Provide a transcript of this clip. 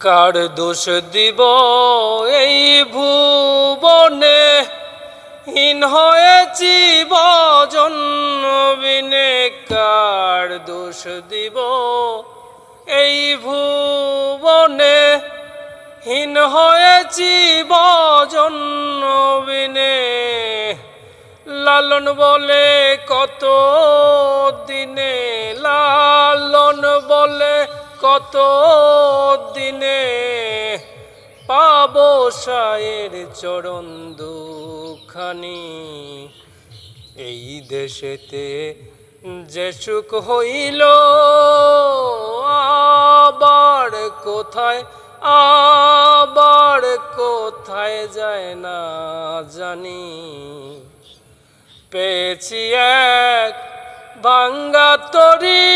কার দোষ দিব এই ভুবনে? হীন হয়েছি বজন্মবিনে কার দোষ দিব এই ভুবনে? হীন হয়েছি বজন্মবিনে লালন বলে কত দিনে? লালন বলে কত পাব চরণ দুখানি। এই দেশেতে যে সুখ হইল, আবার কোথায় আবার কোথায় যায় না জানি। পেয়েছি এক ভাঙ্গা তরি